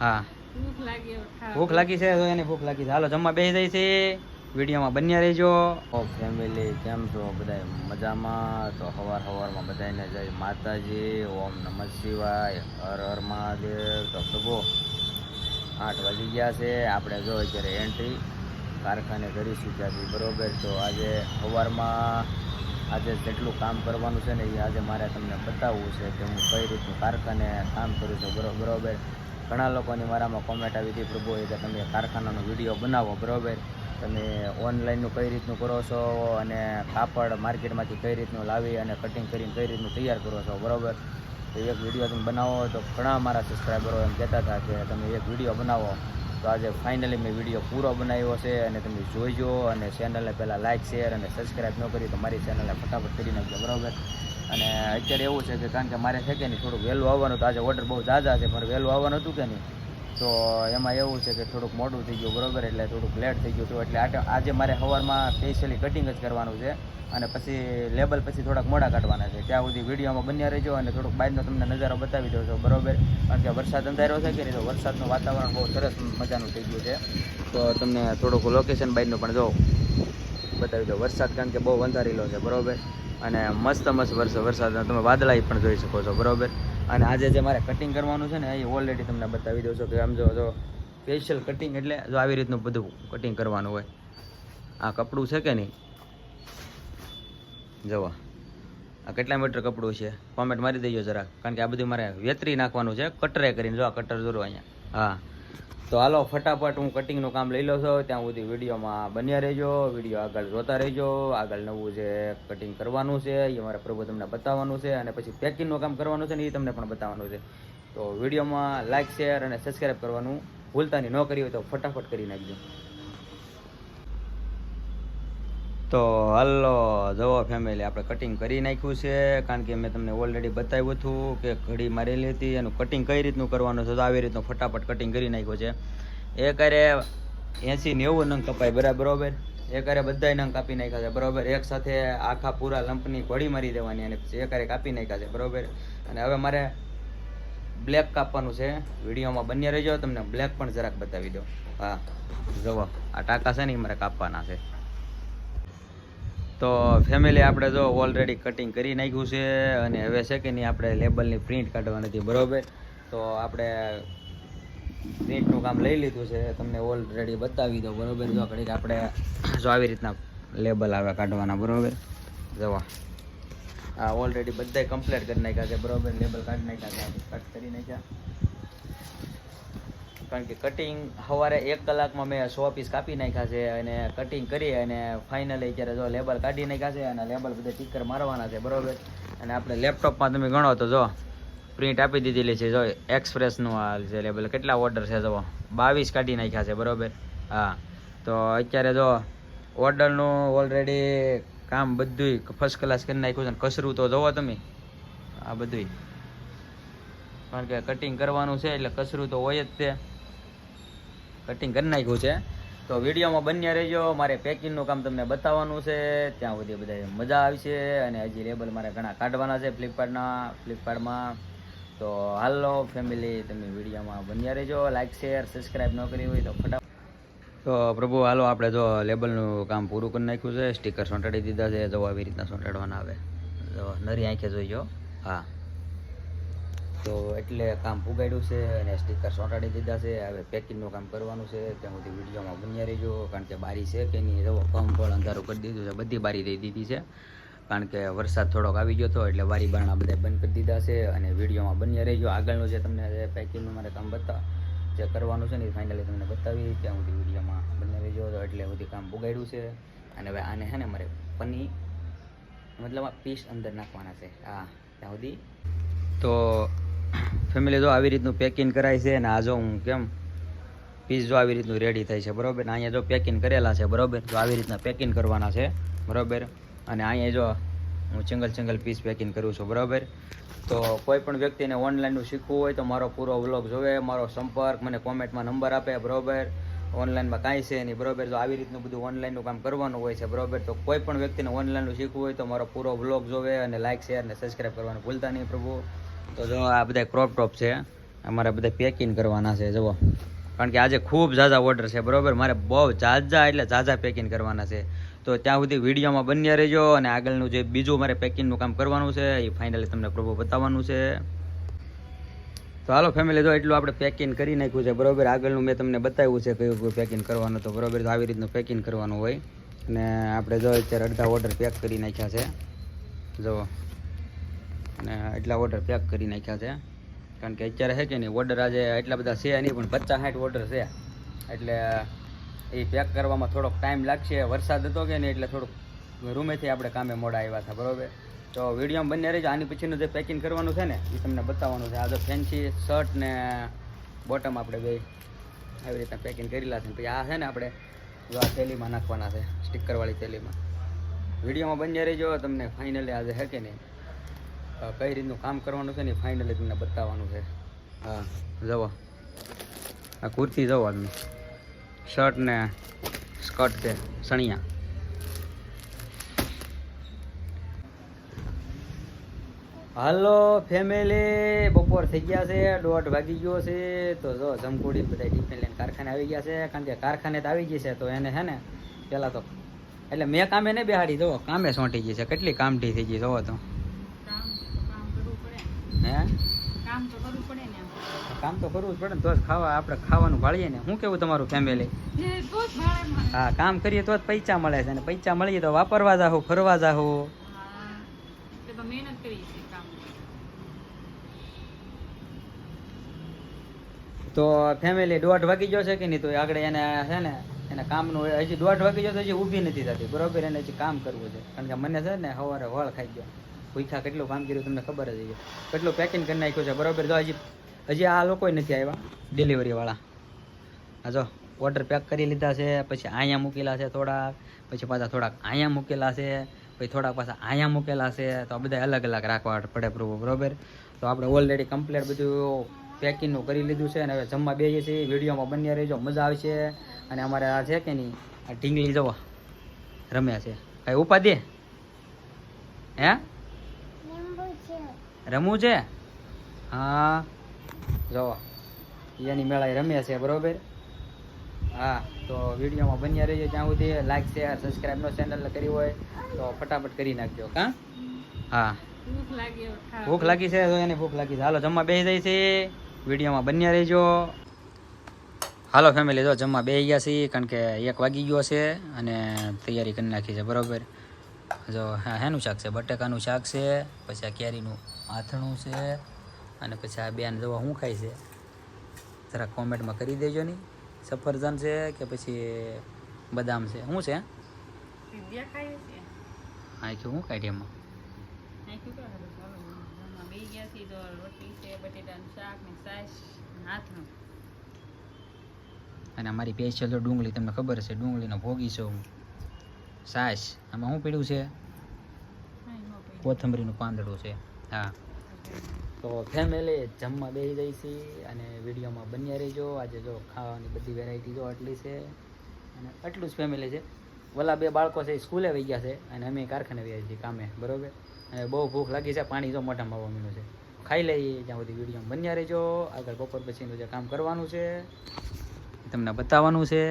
હા. ભૂખ લાગી છે તો એની ભૂખ લાગી છે. હાલો જમવા બેસી જાય છે. વિડીયોમાં બન્યા રહેજો. ઓ ફેમિલી કેમ છો? બધા મજામાં? તો સવાર હવારમાં બધાને જય માતાજી. ઓમ નમઃ શિવાય. હર હર મહાદેવ. તો પ્રભુ આઠ વાગી ગયા છે. આપણે જો અત્યારે એન્ટ્રી કારખાને કરીશું ત્યાંથી બરોબર? તો આજે સવારમાં આજે જેટલું કામ કરવાનું છે ને એ આજે મારે તમને બતાવવું છે કે હું કઈ રીતનું કારખાને કામ કરું છું. બરો- બરોબર? ઘણા લોકોની મારામાં કોમેન્ટ આવી હતી, પ્રભુ કે તમે કારખાનાનો વીડિયો બનાવો, બરાબર? તમે ઓનલાઈનનું કઈ રીતનું કરો છો? અને કાપડ માર્કેટમાંથી કઈ રીતનું લાવી અને કટિંગ કરીને કઈ રીતનું તૈયાર કરો છો, બરાબર? તો એક વીડિયો તમે બનાવો તો ઘણા મારા સબસ્ક્રાઈબરો એમ કહેતા હતા કે તમે એક વીડિયો બનાવો. તો આજે ફાઇનલી મેં વીડિયો પૂરો બનાવ્યો છે અને તમે જોઈજો અને ચેનલને પહેલાં લાઇક શેર અને સબસ્ક્રાઈબ ન કરી તો મારી ચેનલને ફટાફટ કરી નાખજો, બરાબર? અને અત્યારે એવું છે કે કારણ કે મારે છે કે નહીં, થોડુંક વહેલું આવવાનું તો આજે ઓર્ડર બહુ ઝાઝા છે, પણ વહેલું આવવાનું હતું કે નહીં? તો એમાં એવું છે કે થોડુંક મોડું થઈ ગયું બરોબર, એટલે થોડુંક લેટ થઈ ગયું હતું. એટલે આજે મારે સવારમાં સ્પેશિયલી કટિંગ જ કરવાનું છે અને પછી લેબલ પછી થોડાક મોડા કાઢવાના છે. ત્યાં સુધી વિડીયોમાં બન્યા રહેજો અને થોડુંક બહારનો તમને નજારો બતાવી દઉં છું. બરોબર? કારણ કે વરસાદ અંધારો છે કે નહીં, તો વરસાદનું વાતાવરણ બહુ સરસ મજાનું થઈ ગયું છે. તો તમને થોડુંક લોકેશન બહારનું પણ જો બતાવી દો વરસાદ કારણ કે બહુ અંધારેલો છે, બરોબર? અને મસ્ત મસ્ત વરસાદ વરસાદ તમે વાદળાઈ પણ જોઈ શકો છો, બરોબર? અને આજે જે મારે કટિંગ કરવાનું છે ને, એ ઓલરેડી તમને બતાવી દઉં છું કે આમ જો જો સ્પેશિયલ કટિંગ એટલે જો આવી રીતનું બધું કટિંગ કરવાનું હોય. આ કપડું છે કે નહીં? જવા આ કેટલા મીટર કપડું છે? કોમેન્ટ મારી દેજો જરા કારણ કે આ બધું મારે વેતરી નાખવાનું છે કટરે કરીને. જો આ કટર જોરો અહીંયા. હા. તો હાલો, ફટાફટ હું કટિંગનું કામ લઈ લઉં છું. ત્યાં સુધી વિડીયોમાં બન્યા રહેજો. વીડિયો આગળ જોતા રહેજો. આગળ નવું જે કટિંગ કરવાનું છે એ મારા પ્રભુ તમને બતાવવાનું છે અને પછી પેકિંગનું કામ કરવાનું છે ને એ તમને પણ બતાવવાનું છે. તો વિડીયોમાં લાઇક શેર અને સબસ્ક્રાઈબ કરવાનું ભૂલતા નહીં. ન કરી હોય તો ફટાફટ કરી નાખજો. તો હલો જવો ફેમિલી આપણે કટિંગ કરી નાખ્યું છે, કારણ કે મેં તમને ઓલરેડી બતાવ્યું હતું કે ઘડી મારેલી હતી, એનું કટિંગ કઈ રીતનું કરવાનું છે, તો આવી રીતનું ફટાફટ કટિંગ કરી નાખ્યું છે. એ કરે એંસી નેવું નંગ કપાય, બરાબર બરોબર એ કરે બધા નંગ કાપી નાખ્યા છે, બરોબર? એક સાથે આખા પૂરા લંપની ઘડી મારી દેવાની અને એ કરે કાપી નાખ્યા છે, બરોબર? અને હવે મારે બ્લેક કાપવાનું છે. વિડીયોમાં બન્યા રહેજો, તમને બ્લેક પણ જરાક બતાવી દો હા, જુઓ, આ ટાંકા છે ને, એ મારે કાપવાના છે. તો ફેમિલી આપણે જો ઓલરેડી કટિંગ કરી નાખ્યું છે અને હવે છે કે નહીં આપણે લેબલની પ્રિન્ટ કાઢવાની હતી બરાબર? તો આપણે પ્રિન્ટનું કામ લઈ લીધું છે, તમને ઓલરેડી બતાવી દો બરોબર? જો ઘડીક આપણે જો આવી રીતના લેબલ આવે કાઢવાના, બરાબર? જવા આ. ઓલરેડી બધાય કમ્પ્લીટ કરી નાખ્યા છે, બરોબર? લેબલ કાઢી નાખ્યા છે કટ કરી નાખ્યા. કારણ કે કટિંગ સવારે એક કલાકમાં મેં સો પીસ કાપી નાખ્યા છે અને કટિંગ કરી અને ફાઇનલી અત્યારે જો લેબલ કાઢી નાખ્યા છે અને લેબલ બધા ટીકર મારવાના છે, બરોબર? અને આપણે લેપટોપમાં તમે ગણો તો જો પ્રિન્ટ આપી દીધેલી છે, જો એક્સપ્રેસનું આ છે લેબલ કેટલા ઓર્ડર છે જો બાવીસ કાઢી નાખ્યા છે, બરોબર? હા. તો અત્યારે જો ઓર્ડરનું ઓલરેડી કામ બધુંય ફર્સ્ટ ક્લાસ કરી નાખ્યું છે કસરું તો જોવો તમે. આ બધુંય. કારણ કે કટિંગ કરવાનું છે એટલે કસરું તો હોય જ તે કટિંગ કરી નાખ્યું છે. તો વિડીયોમાં બન્યા રહેજો. મારે પેકિંગનું કામ તમને બતાવવાનું છે. ત્યાં સુધી બધા મજા આવશે અને હજી લેબલ મારે ઘણા કાઢવાના છે ફ્લિપકાર્ટના ફ્લિપકાર્ટમાં તો હાલો ફેમિલી તમે વિડીયોમાં બન્યા રહેજો. લાઇક શેર સબસ્ક્રાઈબ ન કરી હોય તો ફટાફટ. તો પ્રભુ, હાલો આપણે જો લેબલનું કામ પૂરું કરી નાખ્યું છે. સ્ટીકર સોંટાડી દીધા છે. જો આવી રીતના સોંટાડવાના આવે. જો નરી આંખે જોઈજો હા. તો એટલે કામ પુગાડ્યું છે અને સ્ટીકર સોંટાડી દીધા છે. હવે પેકિંગનું કામ કરવાનું છે. ત્યાં સુધી વિડીયોમાં બન્યા રહીજો. કારણ કે બારી છે કે નહીં કમ પણ અંધારું કરી દીધું છે. બધી બારી દઈ દીધી છે. કારણ કે વરસાદ થોડોક આવી ગયો હતો એટલે બારી બારણા બધા બંધ કરી દીધા છે અને વિડીયોમાં બન્યા રહીજો. આગળનું જે તમને પેકિંગનું મારે કામ બતા, જે કરવાનું છે ને એ ફાઇનલી તમને બતાવી ત્યાં સુધી વિડીયોમાં બન્યા રહીજો. એટલે બધી કામ પુગાડ્યું છે. અને હવે આને છે ને મારે પનીર, મતલબ પીસ અંદર નાખવાના છે. હા, ત્યાં સુધી. તો ફેમિલી જો આવી રીતનું પેકિંગ કરાય છે અને આ જો હું કેમ પીસ જો આવી રીતનું રેડી થાય છે, બરાબર? ને અહીંયા જો પેકિંગ કરેલા છે, બરોબર? જો આવી રીતના પેકિંગ કરવાના છે, બરોબર? અને અહીંયા જો હું સિંગલ સિંગલ પીસ પેકિંગ કરું છું, બરોબર? તો કોઈ પણ વ્યક્તિને ઓનલાઈનનું શીખવું હોય તો મારો પૂરો વ્લોગ જોવે, મારો સંપર્ક મને કોમેન્ટમાં નંબર આપે, બરોબર? ઓનલાઈનમાં કાંઈ છે નહીં, બરોબર? જો આવી રીતનું બધું ઓનલાઈનનું કામ કરવાનું હોય છે, બરોબર? તો કોઈ પણ વ્યક્તિને ઓનલાઈનનું શીખવું હોય તો મારો પૂરો વ્લોગ જોવે અને લાઇક શેર અને સબસ્ક્રાઈબ કરવાનું ભૂલતા નહીં, પ્રભુ. તો જો આ બધા ક્રોપ ટોપ છે. અમારે બધા પેકિંગ કરવાના છે, જુઓ. કારણ કે આજે ખૂબ ઝાઝા ઓર્ડર છે, બરોબર? મારે બહુ ઝાઝા એટલે ઝાઝા પેકિંગ કરવાના છે. તો ત્યાં સુધી વિડીયોમાં બન્યા રહેજો અને આગળનું જે બીજું મારે પેકિંગનું કામ કરવાનું છે, એ ફાઇનલી તમને પ્રભુ બતાવવાનું છે. તો હાલો ફેમિલી જો એટલું આપણે પેકિંગ કરી નાખ્યું છે, બરોબર? આગળનું મેં તમને બતાવ્યું છે કયું કયું પેકિંગ કરવાનું તો બરોબર આવી રીતનું પેકિંગ કરવાનું હોય. અને આપણે જો અત્યારે અડધા ઓર્ડર પેક કરી નાખ્યા છે. જુઓ. અને એટલા ઓર્ડર પેક કરી નાખ્યા છે. કારણ કે અત્યારે છે કે નહીં ઓર્ડર આજે એટલા બધા છે નહીં, પણ પચાસ સાઠ ઓર્ડર છે. એટલે એ પેક કરવામાં થોડોક ટાઈમ લાગશે. વરસાદ હતો કે નહીં, એટલે થોડુંક રૂમેથી આપણે કામે મોડા આવ્યા હતા, બરોબર? તો વિડીયોમાં બંને રહેજો. આની પછીનું જે પેકિંગ કરવાનું છે ને એ તમને બતાવવાનું છે. આ તો ફેન્સી શર્ટ ને બોટમ આપણે બે આવી રીતના પેકિંગ કરેલા છે. પછી આ છે ને આપણે આ થેલીમાં નાખવાના છે સ્ટીકરવાળી થેલીમાં. વિડીયોમાં બંને રહેજો. તમને ફાઇનલી આજે હે કે નહીં કઈ રીતનું કામ કરવાનું છે ને ફાઇનલી તમને બતાવવાનું છે. હા જવો આ કુર્તી જવો તમે શર્ટ ને સ્કર્ટ છે સણિયા. હાલો ફેમિલી બપોર થઈ ગયા છે દોઢ વાગી ગયો છે. તો જો જમકુડી બધા ટિફિન લઈને કારખાને આવી ગયા છે. કારણ કે કારખાને તો આવી ગઈ છે તો એને હે ને પહેલાં તો એટલે મેં કામે નહીં બેહાડી જુઓ. કામે સોંટી ગઈ છે કેટલી કામઢી થઈ ગઈ જવો તો કામ તો કામ કરવું પડે હે? કામ તો કરવું પડે ને કામ તો કરવું જ પડે ને તો જ ખાવા આપણે ખાવાનું ભાળીએ ને. શું કેવું તમારું ફેમિલી. હા કામ કરીએ તો જ પૈસા મળે છે અને પૈસા મળીએ તો વાપરવા જાહો ફરવા જાહો. તો ફેમિલી દોઢ વાગી ગયો છે કે નહીં? તો આગળ એને છે ને એને કામનું હજી દોઢ વાગી ગયો તો હજી ઊભી નથી થતી. બરોબર એને હજી કામ કરવું છે. કારણ કે મને છે ને સવારે વળ ખાઈ ગયો. ભૂખ્યા કેટલું કામ કર્યું તમને ખબર જ છે કેટલું પેકિંગ કરી નાખ્યું છે, બરોબર? જો હજી હજી આ લોકો નથી આવ્યા ડિલિવરીવાળા હા જો ઓર્ડર પેક કરી લીધા છે, પછી અહીંયા મૂકેલા છે થોડાક પછી પાછા થોડાક અહીંયા મૂકેલા છે, પછી થોડાક પાછા અહીંયા મૂકેલા છે, તો આ બધા અલગ અલગ રાખવા પડે પ્રભુ બરોબર? તો આપણે ઓલરેડી કમ્પ્લીટ બધું પેકિંગનું કરી લીધું છે, અને હવે જમવા બેસીએ છીએ. વિડીયોમાં બન્યા રહેજો, મજા આવશે. અને અમારે આ છે કે નહીં, આ ઢીંગલી જવા, રમ્યા છે. કઈ ઉપાધિ? હે? રમવું છે? હા. જો એની મેળાએ રમે છે બરોબર? હા તો વિડીયોમાં બન્યા રહીએ ત્યાં સુધી. લાઈક શેર સબસ્ક્રાઈબ નો ચેનલ કરી હોય તો ફટાફટ કરી નાખજો કા? હા. ભૂખ લાગી છે તો એને ભૂખ લાગી છે. હાલો જમવા બે જાય છે. વિડીયોમાં બન્યા રહેજો. હાલો ફેમિલી જો જમવા બેસી ગયા છીએ કારણ કે એક વાગી ગયો છે અને તૈયારી કરી નાખી છે બરોબર? જો હા હેનું શાક છે? બટાકાનું શાક છે પછી આ કેરીનું આથણું છે અને પછી આ બેન જોવા શું ખાય છે? જરા કોમેન્ટમાં કરી દેજો ને. સફરજન છે કે પછી બદામ છે? શું છે? હા કે શું કાઢી એમાં. અને અમારી સ્પેશિયલ તો ડુંગળી તમને ખબર છે ડુંગળીનો ભોગી છું હું. સાસ આમાં શું પીડ્યું છે? કોથંબરીનું કોથમરીનું પાંદડું છે. હા. તો ફેમિલી જમવા બેસી જાય છે અને વિડીયોમાં બન્યા રહેજો. આજે જો ખાવાની બધી વેરાયટી જો આટલી છે અને આટલું જ ફેમિલી છે. ઓલા બે બાળકો છે સ્કૂલે વહી ગયા છે અને અમે કારખાને વહી છીએ કામે બરોબર? અને બહુ ભૂખ લાગી છે પાણી જો મોઢામાં આવવા મીનું છે. ખાઈ લઈએ ત્યાં સુધી વિડીયોમાં બન્યા રહેજો. આગળ બપોર પછીનું જે કામ કરવાનું છે તમને બતાવવાનું છે.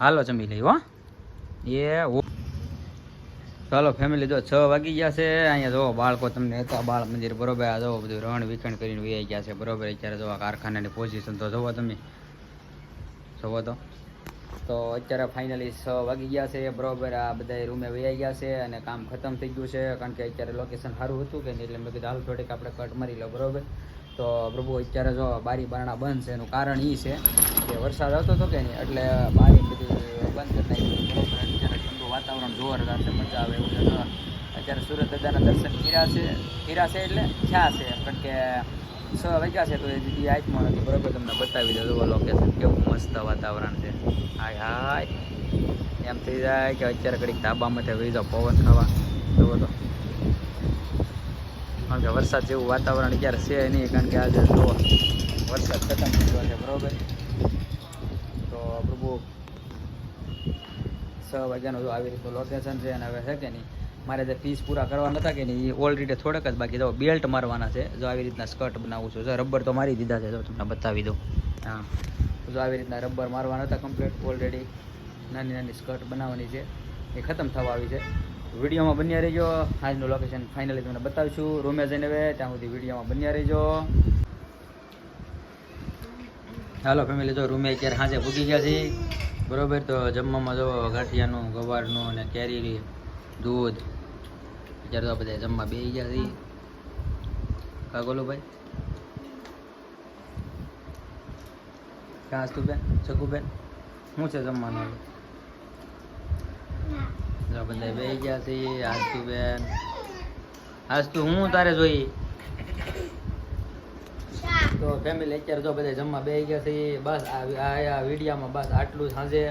હાલો જમી લઈ હો. એ ચાલો ફેમિલી જો છ વાગી ગયા છે. અહીંયા જો બાળકો તમને હતા, બાળ મંદિર બરોબર, આ જો બધું રણ વિખણ કરીને વૈયાઈ ગયા છે. બરોબર, અત્યારે જો આ કારખાનાની પોઝિશન તો જોવો તમે. જોવો તો. તો અત્યારે ફાઇનલી છ વાગી ગયા છે. બરોબર, આ બધા રૂમે વહી ગયા છે અને કામ ખતમ થઈ ગયું છે. કારણ કે અત્યારે લોકેશન સારું હતું કે નહીં એટલે મેં કીધું, હાલ થોડીક આપણે કટ મારી લો બરોબર. તો પ્રભુ, અત્યારે જો બારી બારણા બંધ છે, એનું કારણ એ છે કે વરસાદ આવતો હતો કે નહીં? એટલે બારી બધી બંધ કરી નાખી અત્યારે ઠંડુ વાતાવરણ જોરદાર છે, મજા આવે એવું છે. અત્યારે સુરત દાદાના દર્શન કર્યા છે કર્યા છે એટલે થયા છે. કારણ કે છ વાગ્યા છે તો એ દીદી આઈટમાં નથી. બરોબર, તમને બતાવી દઉં. લોકેશન કેવું મસ્ત વાતાવરણ છે. હાય હાય. એમ થઈ જાય કે અત્યારે ઘડીક ધાબામાંથી વહી જાઓ પવન ખાવા જુઓ તો. કારણ કે વરસાદ જેવું વાતાવરણ અત્યારે છે નહીં, કારણ કે આજે જો વરસાદ ખતમ થઈ ગયો છે. બરોબર. પ્રભુ છ વાગ્યાનો જો આવી રીતનું લોકેશન છે અને હવે છે કે નહીં, મારે જે પીસ પૂરા કરવા નતા કે નહીં, એ ઓલરેડી થોડાક જ બાકી જો બેલ્ટ મારવાના છે. જો આવી રીતના સ્કર્ટ બનાવું છું. જો રબર તો મારી દીધા છે, જો તમને બતાવી દઉં. હા. જો આવી રીતના રબર મારવાના હતા કમ્પ્લીટ ઓલરેડી નાની નાની સ્કર્ટ બનાવવાની છે. એ ખતમ થવા આવી છે. વિડીયોમાં બન્યા રહેજો. આજનું લોકેશન ફાઇનલી તમને બતાવીશું. રૂમે જઈને હવે ત્યાં સુધી વિડીયોમાં બન્યા રહેજો. હાલો ફેમિલી જો રૂમે અત્યારે સાંજે પૂગી ગયા છે બરોબર, તો જમવામાં જો ગાંઠિયાનું, ગવારનું અને કેરી દૂધ. અત્યારે તો બધા જમવા બેસી ગયા છે કા બોલો ભાઈ. ક્યાં હસ્તું બેન ચકુબેન શું છે જમવાનું? બધા બેસી ગયા છે હસ્તું બેન તું હું તારે જોઈ તો ફેમિલી અત્યારે જો બધા જમવા બે ગયા છે, બસ આ વિડીયોમાં બસ આટલું સાંજે.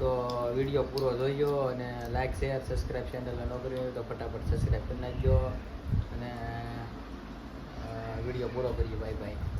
તો વીડિયો પૂરો જોયો અને લાઇક શેર સબસ્ક્રાઈબ ચેનલ ન હોય તો ફટાફટ સબસ્ક્રાઈબ કરી નાખજો. અને વીડિયો પૂરો કરીએ. Bye bye